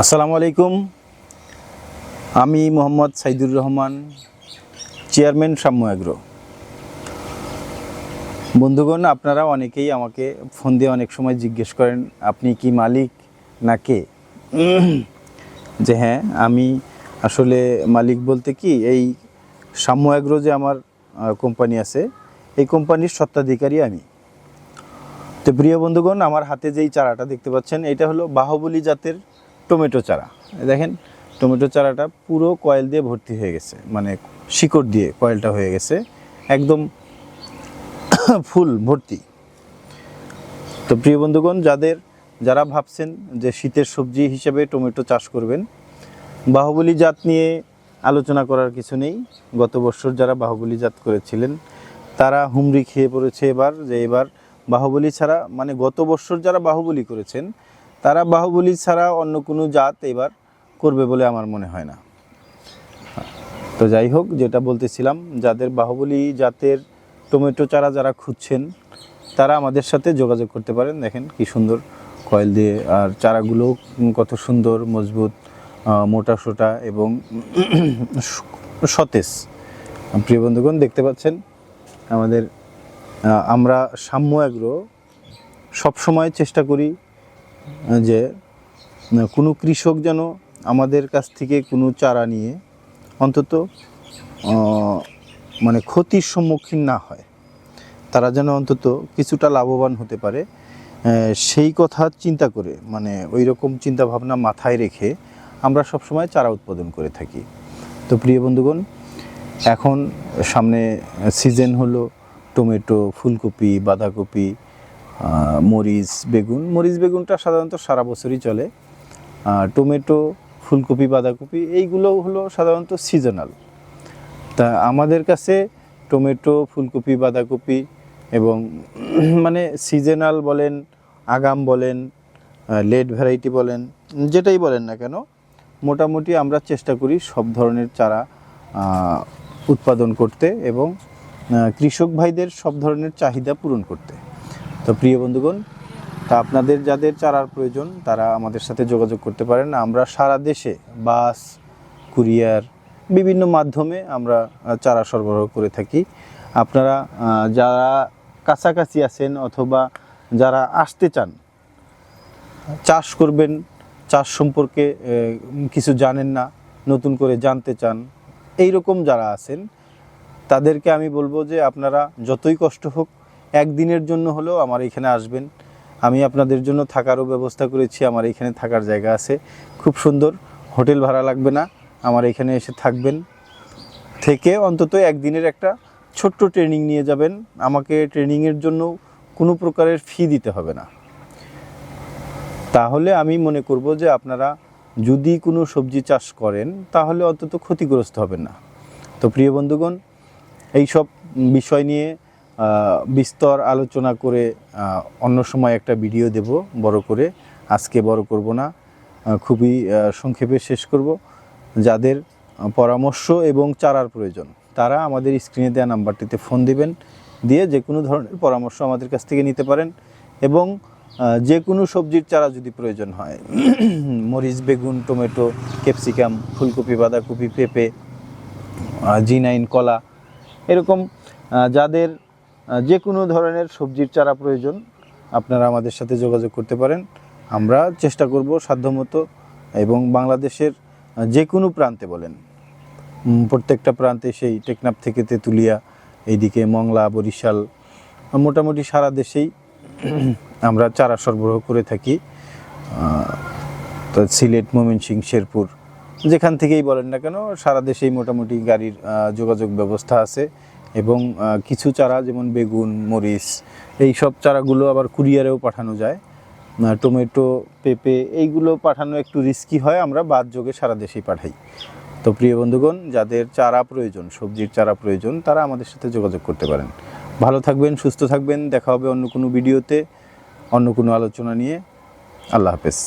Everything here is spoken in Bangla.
আসসালামু আলাইকুম। আমি মোহাম্মদ সাইদুর রহমান, চেয়ারম্যান সাম্য অ্যাগ্রো বন্ধুগণ, আপনারা অনেকেই আমাকে ফোন দিয়ে অনেক সময় জিজ্ঞেস করেন, আপনি কি মালিক না কে? যে হ্যাঁ আমি আসলে মালিক বলতে কি, এই সাম্য অ্যাগ্রো যে আমার কোম্পানি আছে, এই কোম্পানির স্বত্বাধিকারী আমি। তো প্রিয় বন্ধুগণ, আমার হাতে যেই চারাটা দেখতে পাচ্ছেন, এটা হলো বাহুবলী জাতের টমেটো চারা। দেখেন, টমেটো চারাটা পুরো কয়েল দিয়ে ভর্তি হয়ে গেছে মানে শিকড় দিয়ে কয়েলটা হয়ে গেছে, একদম ফুল ভর্তি। তো প্রিয় বন্ধুগণ, যাদের, যারা ভাবছেন যে শীতের সবজি হিসেবে টমেটো চাষ করবেন, বাহুবলী জাত নিয়ে আলোচনা করার কিছু নেই। গত বছর যারা বাহুবলী জাত করেছিলেন, তারা হুমড়ি খেয়ে পড়েছে এবার, যে এবার বাহুবলী ছাড়া মানে গত বছর যারা বাহুবলী করেছেন তারা বাহুবলী ছাড়া অন্য কোনো জাত এবার করবে বলে আমার মনে হয় না। তো যাই হোক, যেটা বলতেছিলাম, যাদের বাহুবলী জাতের টমেটো চারা যারা খুঁজছেন, তারা আমাদের সাথে যোগাযোগ করতে পারেন। দেখেন কি সুন্দর কয়েল দিয়ে, আর চারাগুলো কত সুন্দর, মজবুত মোটা সোটা এবং সতেজ। প্রিয় বন্ধুগণ, দেখতে পাচ্ছেন আমাদের আমরা সাম্য অ্যাগ্রো সবসময় চেষ্টা করি যে কোনো কৃষক যেন আমাদের কাছ থেকে কোনো চারা নিয়ে অন্তত মানে ক্ষতির সম্মুখীন না হয়। তারা যেন অন্তত কিছুটা লাভবান হতে পারে। সেই কথা চিন্তা করে মানে ওই রকম চিন্তাভাবনা মাথায় রেখে আমরা সবসময় চারা উৎপাদন করে থাকি। তো প্রিয় বন্ধুগণ, এখন সামনে সিজন হলো টমেটো, ফুলকপি, বাঁধাকপি মরিচ বেগুন। মরিচ বেগুনটা সাধারণত সারা বছরই চলে। টমেটো, ফুলকপি, বাঁধাকপি, এইগুলো হলো সাধারণত সিজনাল তা আমাদের কাছে টমেটো, ফুলকপি, বাঁধাকপি এবং মানে সিজনাল বলেন, আগাম বলেন লেট ভ্যারাইটি বলেন, যেটাই বলেন না কেন, মোটামুটি আমরা চেষ্টা করি সব ধরনের চারা উৎপাদন করতে এবং কৃষক ভাইদের সব ধরনের চাহিদা পূরণ করতে। তো প্রিয় বন্ধুগণ, তা আপনাদের যাদের চারার প্রয়োজন, তারা আমাদের সাথে যোগাযোগ করতে পারেন। আমরা সারা দেশে বাস, কুরিয়ার, বিভিন্ন মাধ্যমে আমরা চারা সরবরাহ করে থাকি। আপনারা যারা কাছাকাছি আছেন অথবা যারা আসতে চান, চাষ করবেন, চাষ সম্পর্কে কিছু জানেন না, নতুন করে জানতে চান এই রকম যারা আছেন, তাদেরকে আমি বলব যে আপনারা যতই কষ্ট হোক একদিনের জন্য হলেও আমার এখানে আসবেন। আমি আপনাদের জন্য থাকারও ব্যবস্থা করেছি, আমার এখানে থাকার জায়গা আছে। খুব সুন্দর, হোটেল ভাড়া লাগবে না, আমার এখানে এসে থাকবেন। থেকে অন্তত একদিনের একটা ছোট্ট ট্রেনিং নিয়ে যাবেন। আমাকে ট্রেনিংয়ের জন্য কোনো প্রকারের ফি দিতে হবে না। তাহলে আমি মনে করব যে আপনারা যদি কোনো সবজি চাষ করেন, তাহলে অন্তত ক্ষতিগ্রস্ত হবেন না। তো প্রিয় বন্ধুগণ এই সব বিষয় নিয়ে বিস্তর আলোচনা করে অন্য সময় একটা ভিডিও দেব, বড় করে। আজকে বড় করব না খুবই সংক্ষেপে শেষ করব। যাদের পরামর্শ এবং চারার প্রয়োজন, তারা আমাদের স্ক্রিনে দেওয়া নাম্বারটিতে ফোন দিবেন, দিয়ে যে কোনো ধরনের পরামর্শ আমাদের কাছ থেকে নিতে পারেন এবং যে কোনো সবজির চারা যদি প্রয়োজন হয়, মরিচ, বেগুন, টমেটো, ক্যাপসিকাম, ফুলকপি, বাঁধাকপি, পেঁপে জি নাইন কলা, এরকম যাদের যে কোনো ধরনের সবজির চারা প্রয়োজন, আপনারা আমাদের সাথে যোগাযোগ করতে পারেন। আমরা চেষ্টা করব সাধ্যমতো এবং বাংলাদেশের যে কোনো প্রান্তে বলেন। প্রত্যেকটা প্রান্তে সেই টেকনাফ থেকে তেঁতুলিয়া, এইদিকে মংলা, বরিশাল, মোটামুটি সারা দেশেই আমরা চারা সরবরাহ করে থাকি। তো সিলেট ময়মনসিং শেরপুর, যেখান থেকেই বলেন না কেন, সারা দেশেই মোটামুটি গাড়ির যোগাযোগ ব্যবস্থা আছে। এবং কিছু চারা যেমন বেগুন, মরিচ এই সব চারাগুলো আবার কুরিয়ারেও পাঠানো যায়। টমেটো, পেঁপে, এইগুলো পাঠানো একটু রিস্কি হয়, আমরা বাদ যোগে সারা দেশেই পাঠাই। তো প্রিয় বন্ধুগণ, যাদের চারা প্রয়োজন, সবজির চারা প্রয়োজন, তারা আমাদের সাথে যোগাযোগ করতে পারেন। ভালো থাকবেন, সুস্থ থাকবেন, দেখা হবে অন্য কোনো ভিডিওতে, অন্য কোনো আলোচনা নিয়ে। আল্লাহ হাফেজ।